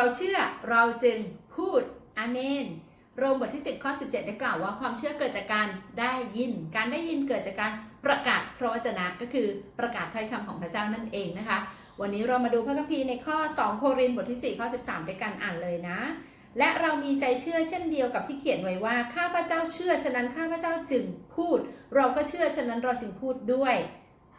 เราเชื่อเราจึงพูดอาเมนโรมบทที่ 10ข้อ17 ได้กล่าวว่าความเชื่อเกิดจากการได้ยิน การได้ยินเกิดจากการประกาศพระวจนะก็คือประกาศถ้อยคำของพระเจ้านั่นเองนะคะ วันนี้เรามาดูพระคัมภีร์ในข้อ 2 โครินบทที่ 4 ข้อ 13 ด้วยกันอ่านเลยนะ และเรามีใจเชื่อเช่นเดียวกับที่เขียนไว้ว่าข้าพเจ้าเชื่อฉะนั้นข้าพเจ้าจึงพูด เราก็เชื่อฉะนั้นเราจึงพูดด้วย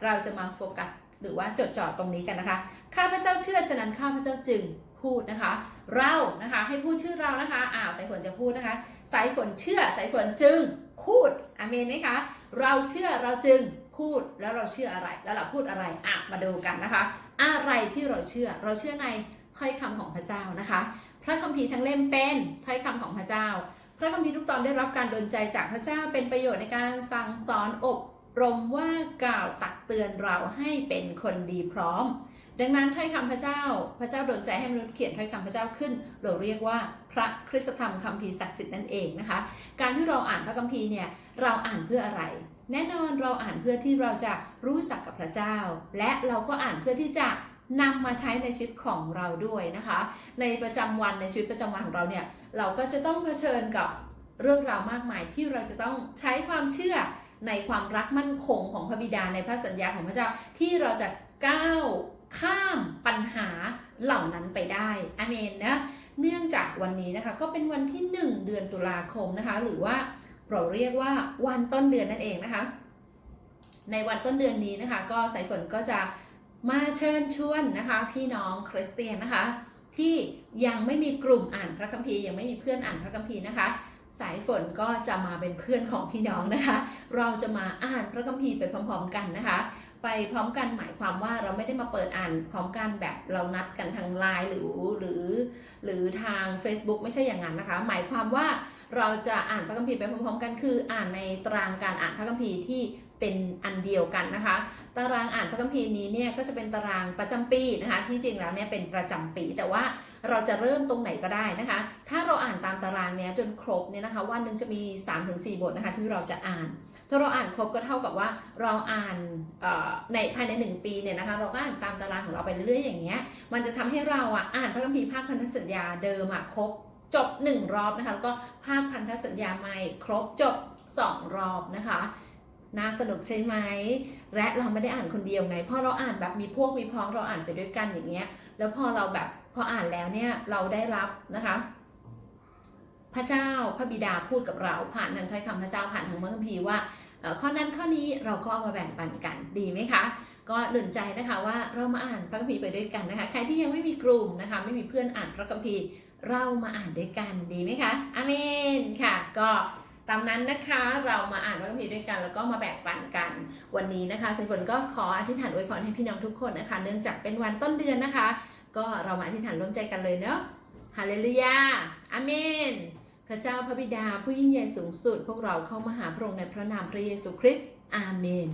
เราจะมาโฟกัสหรือว่าจดจ่อตรงนี้กันนะคะ ข้าพเจ้าเชื่อฉะนั้นข้าพเจ้าจึง พูดนะคะ เรานะคะให้พูดชื่อเรานะคะอ่าวสายฝนจะพูดนะคะ สายฝนเชื่อสายฝนจึงพูดอเมนไหมคะเราเชื่อเราจึงพูดแล้วเราเชื่ออะไรแล้วเราพูดอะไรอะมาดูกันนะคะ อะไรที่เราเชื่อเราเชื่อในถ้อยคำของพระเจ้านะคะ พระคัมภีร์ทั้งเล่มเป็นถ้อยคำของพระเจ้า พระคัมภีร์ทุกตอนได้รับการดลใจจากพระเจ้าเป็นประโยชน์ในการสั่งสอนอบรมว่ากล่าวตักเตือนเราให้เป็นคนดีพร้อม ดังนั้นถ้อยคำพระเจ้า พระเจ้าดลใจให้มนุษย์เขียนถ้อยคำพระเจ้าขึ้น เราเรียกว่าพระคริสตธรรมคัมภีร์ศักดิ์สิทธิ์นั่นเองนะคะ การที่เราอ่านพระคัมภีร์เนี่ยเราอ่านเพื่ออะไร แน่นอนเราอ่านเพื่อที่เราจะรู้จักกับพระเจ้า และเราก็อ่านเพื่อที่จะนำมาใช้ในชีวิตของเราด้วยนะคะ ในประจำวันในชีวิตประจำวันของเราเนี่ยเราก็จะต้องเผชิญกับเรื่องราวมากมายที่เราจะต้องใช้ความเชื่อ ในความรักมั่นคงของพระบิดาในพระสัญญาของพระเจ้าที่เราจะก้าวข้ามปัญหาเหล่านั้นไปได้อเมนนะเนื่องจากวันนี้นะคะก็เป็นวันที่ 1 เดือนตุลาคมนะคะ หรือว่าเราเรียกว่าวันต้นเดือนนั่นเองนะคะ ในวันต้นเดือนนี้นะคะ ก็สายฝนก็จะมาเชิญชวนนะคะ พี่น้องคริสเตียนนะคะ ที่ยังไม่มีกลุ่มอ่านพระคัมภีร์ยังไม่มีเพื่อนอ่านพระคัมภีร์นะคะ สายฝนก็จะมาเป็นเพื่อนของพี่น้องนะคะ เราจะมาอ่านพระคัมภีร์ไปพร้อม ๆ กันนะคะ ไปพร้อมกันหมายความว่าเราไม่ได้มาเปิดอ่านพร้อมกันแบบเรานัดกันทางไลน์หรือหรือ หรือทาง Facebook ไม่ใช่อย่างนั้นนะคะ หมายความว่าเราจะอ่านพระคัมภีร์ไปพร้อมๆ กันคืออ่านในตารางการอ่านพระคัมภีร์ที่ เป็นอันเดียวกันนะคะ ตารางอ่านพระคัมภีร์นี้เนี่ยก็จะเป็นตารางประจำปีนะคะ ที่จริงแล้วเนี่ยเป็นประจำปี แต่ว่าเราจะเริ่มตรงไหนก็ได้นะคะ ถ้าเราอ่านตามตารางเนี้ยจนครบเนี่ยนะคะวันหนึ่งจะมี 3-4 บทนะคะที่เราจะอ่าน ถ้าเราอ่านครบก็เท่ากับว่าเราอ่านในภายใน 1 ปีเนี่ยนะคะเราก็อ่านตามตารางของเราไปเรื่อยๆอย่างเงี้ยมันจะทำให้เราอะอ่านพระคัมภีร์ภาคพันธสัญญาเดิมอะครบจบ 1 รอบนะคะแล้วก็ภาคพันธสัญญาใหม่ครบจบ 2 รอบนะคะ น่าสนุกใช่ไหม และเราไม่ได้อ่านคนเดียวไงพอเราอ่านแบบมีพวกมีพ้องเราอ่านไปด้วยกันอย่างเงี้ย แล้วพอเราแบบพออ่านแล้วเนี่ยเราได้รับนะคะ พระเจ้าพระบิดาพูดกับเราผ่านทางถ้อยคำพระเจ้าผ่านทางพระคัมภีร์ว่าข้อนั้นข้อนี้เราก็เอามาแบ่งปันกันดีไหมคะ ก็หนุนใจนะคะว่าเรามาอ่านพระคัมภีร์ไปด้วยกันนะคะ ใครที่ยังไม่มีกลุ่มนะคะ ไม่มีเพื่อนอ่านพระคัมภีร์เรามาอ่านด้วยกันดีไหมคะอเมนค่ะ ก็ ตามนั้นนะคะเรามาอ่านพระคัมภีร์ด้วยกัน แล้วก็มาแบ่งปันกัน วันนี้นะคะสายฝนก็ขออธิษฐานอวยพรให้พี่น้องทุกคนนะคะ เนื่องจากเป็นวันต้นเดือนนะคะ ก็เรามาอธิษฐานร่วมใจกันเลยเนาะฮาเลลูยาอาเมน พระเจ้าพระบิดาผู้ยิ่งใหญ่สูงสุด พวกเราเข้ามาหาพระองค์ในพระนามพระเยซูคริสต์อาเมน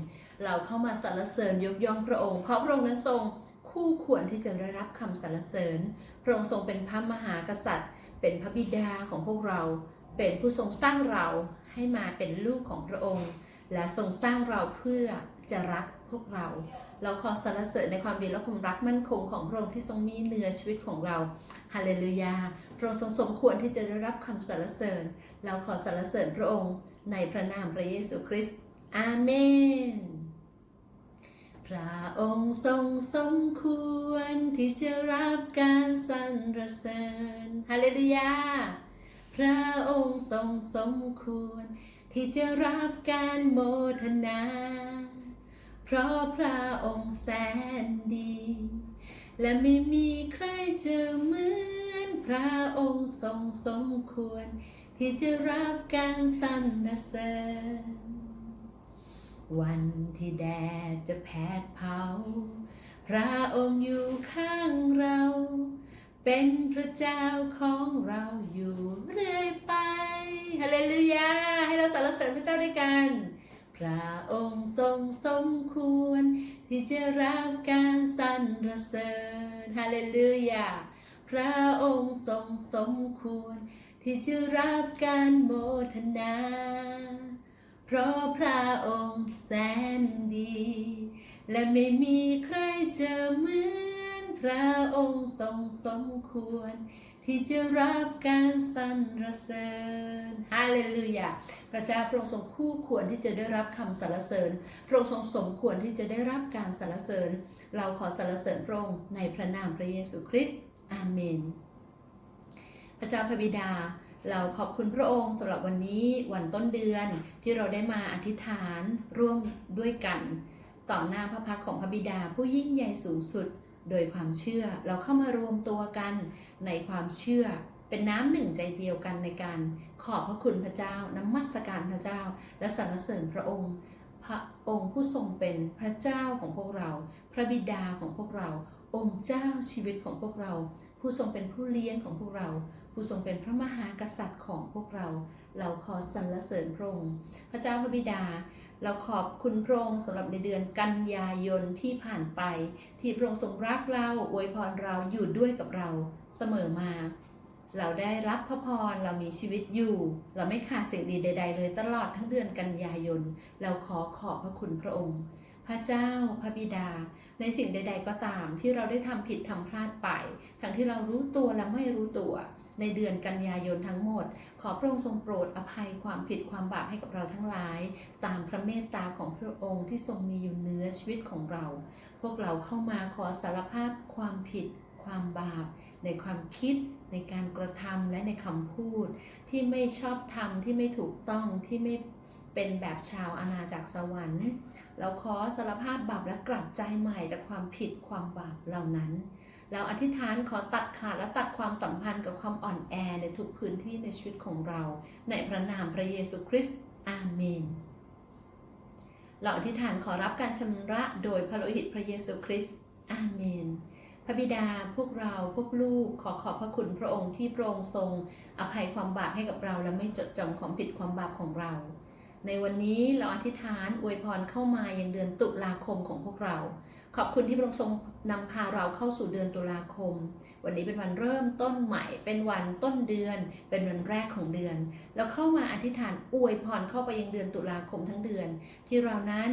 เราเข้ามาสรรเสริญยกย่องพระองค์เพราะพระองค์นั้นทรง คู่ควรที่จะได้รับคำสรรเสริญ พระองค์ทรงเป็นพระมหากษัตริย์ เป็นพระบิดาของพวกเรา เป็นผู้ทรงสร้างเราให้มาเป็นลูกของพระองค์ และทรงสร้างเราเพื่อจะรักพวกเรา เราขอสรรเสริญในความดีและความรักมั่นคงของพระองค์ที่ทรงมีเหนือชีวิตของเราฮาเลลูยาพระองค์ทรงสมควรที่จะได้รับคำสรรเสริญ เราขอสรรเสริญพระองค์ในพระนามพระเยซูคริสต์อาเมน พระองค์ทรงสมควรที่จะรับการสรรเสริญฮาเลลูยา พระองค์ทรงสมควร ที่จะรับการโมทนา เพราะพระองค์แสนดี และไม่มีใครจะเหมือนพระองค์ทรงสมควร ที่จะรับการสรรเสริญ วันที่แดดจะแผดเผา พระองค์อยู่ข้างเรา เป็นพระเจ้าของเราอยู่เรื่อยไปฮาเลลูยา ให้เราสรรเสริญพระเจ้าด้วยกัน พระองค์ทรงสมควร ที่จะรับการสรรเสริญฮาเลลูยา พระองค์ทรงสมควร ที่จะรับการโมทนา เพราะพระองค์แสนดี และไม่มีใครจะเหมือน พระองค์ทรงสมควร ที่จะรับการสรรเสริญฮาเลลูยาพระเจ้าพระองค์ทรงคู่ควรที่จะได้รับคำสรรเสริญ พระองค์ทรงสมควรที่จะได้รับการสรรเสริญ เราขอสรรเสริญพระองค์ในพระนามพระเยซูคริสต์อาเมน พระเจ้าพระบิดาเราขอบคุณพระองค์สำหรับวันนี้วันต้นเดือนที่เราได้มาอธิษฐานร่วมด้วยกัน ต่อหน้าพระพักของพระบิดาผู้ยิ่งใหญ่สูงสุด โดยความเชื่อเราเข้ามารวมตัวกันในความเชื่อ เป็นน้ำหนึ่งใจเดียวกันในการขอบพระคุณพระเจ้า น้ำมัสการพระเจ้า และสรรเสริญพระองค์ พระองค์ผู้ทรงเป็นพระเจ้าของพวกเรา พระบิดาของพวกเรา องค์เจ้าชีวิตของพวกเรา ผู้ทรงเป็นผู้เลี้ยงของพวกเรา ผู้ทรงเป็นพระมหากษัตริย์ของพวกเรา เราขอสรรเสริญพระองค์พระเจ้าพระบิดา เราขอบคุณพระองค์สำหรับในเดือนกันยายนที่ผ่านไป ที่พระองค์ทรงรักเราอวยพรเราอยู่ด้วยกับเราเสมอมา เราได้รับพระพรเรามีชีวิตอยู่ เราไม่ขาดสิ่งดีใด ๆ เลยตลอดทั้งเดือนกันยายน เราขอขอบพระคุณพระองค์ พระเจ้าพระบิดา ในสิ่งใด ๆ ก็ตามที่เราได้ทำผิดทำพลาดไป ทั้งที่เรารู้ตัวและไม่รู้ตัว ในเดือนกันยายนทั้งหมด ขอพระองค์ทรงโปรดอภัยความผิดความบาปให้กับเราทั้งหลาย ตามพระเมตตาของพระองค์ที่ทรงมีอยู่เนื้อชีวิตของเรา พวกเราเข้ามาขอสารภาพความผิดความบาป ในความคิดในการกระทำและในคำพูด ที่ไม่ชอบทำที่ไม่ถูกต้องที่ไม่เป็นแบบชาวอาณาจักรสวรรค์ เราขอสารภาพบาปและกลับใจใหม่จากความผิดความบาปเหล่านั้น เราอธิษฐานขอตัดขาดและตัดความสัมพันธ์กับความอ่อนแอในทุกพื้นที่ในชีวิตของเรา ในพระนามพระเยซูคริสต์อาเมน เราอธิษฐานขอรับการชำระโดยพระโลหิตพระเยซูคริสต์อาเมนพระบิดาพวกเราพวกลูกขอขอบพระคุณพระองค์ที่พระองค์ทรง อภัยความบาปให้กับเราและไม่จดจำความผิดความบาปของเรา ในวันนี้เราอธิษฐานอวยพรเข้ามาอย่างเดือนตุลาคมของพวกเรา ขอบคุณที่พระองค์ทรงนำพาเราเข้าสู่เดือนตุลาคม วันนี้เป็นวันเริ่มต้นใหม่ เป็นวันต้นเดือน เป็นวันแรกของเดือน แล้วเข้ามาอธิษฐานอวยพรเข้าไปยังเดือนตุลาคมทั้งเดือน ที่เรานั้น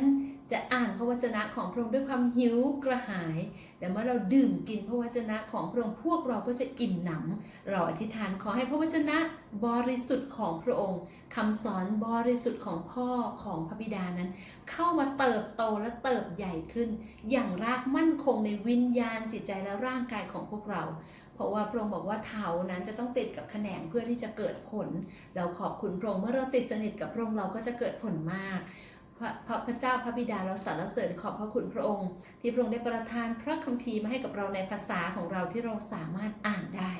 จะอ่านพระวจนะของพระองค์ด้วยความหิวกระหาย แต่เมื่อเราดื่มกินพระวจนะของพระองค์พวกเราก็จะอิ่มหนำ เราอธิษฐานขอให้พระวจนะบริสุทธิ์ของพระองค์คำสอนบริสุทธิ์ของพ่อของพระบิดานั้น เข้ามาเติบโตและเติบใหญ่ขึ้นอย่างรากมั่นคงในวิญญาณจิตใจและร่างกายของพวกเรา เพราะว่าพระองค์บอกว่าเถานั้นจะต้องติดกับแขนงเพื่อที่จะเกิดผล เราขอบคุณพระองค์เมื่อเราติดสนิทกับพระองค์เราก็จะเกิดผลมากพระพระพระเจ้าพระบิดาเราสรรเสริญขอบพระคุณพระองค์ ที่พระองค์ได้ประทานพระคัมภีร์มาให้กับเราในภาษาของเราที่เราสามารถอ่านได้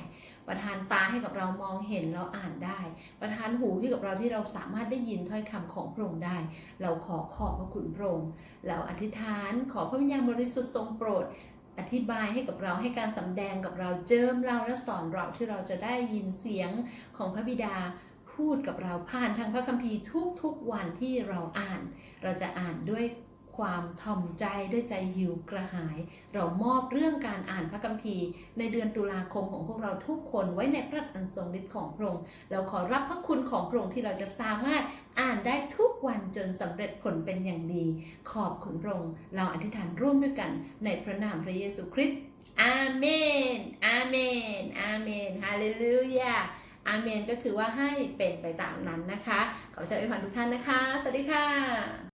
ประทานตาให้กับเรามองเห็นเราอ่านได้ ประทานหูให้กับเราที่เราสามารถได้ยินถ้อยคำของพระองค์ได้ เราขอขอบพระคุณพระองค์เราอธิษฐานขอพระวิญญาณบริสุทธิ์ทรงโปรดอธิบายให้กับเราให้การสำแดงกับเราเจิมเราและสอนเราที่เราจะได้ยินเสียงของพระบิดาพูดกับเราผ่านทางพระคัมภีร์ทุกๆวันที่เราอ่าน เราจะอ่านด้วย ความถ่อมใจด้วยใจหิวกระหาย เรามอบเรื่องการอ่านพระคัมภีร์ ในเดือนตุลาคมของพวกเราทุกคนไว้ในพระอันทรงฤทธิ์ของพระองค์เราขอรับพระคุณของพระองค์ที่เราจะสามารถอ่านได้ทุกวันจนสำเร็จผลเป็นอย่างดี ขอบคุณพระองค์เราอธิษฐานร่วมด้วยกันในพระนามพระเยซูคริสต์อาเมนอาเมนอาเมนฮาเลลูยาอาเมนก็คือว่าให้เป็นไปตามนั้นนะคะ ขอเชิญอวยพรทุกท่านนะคะ สวัสดีค่ะ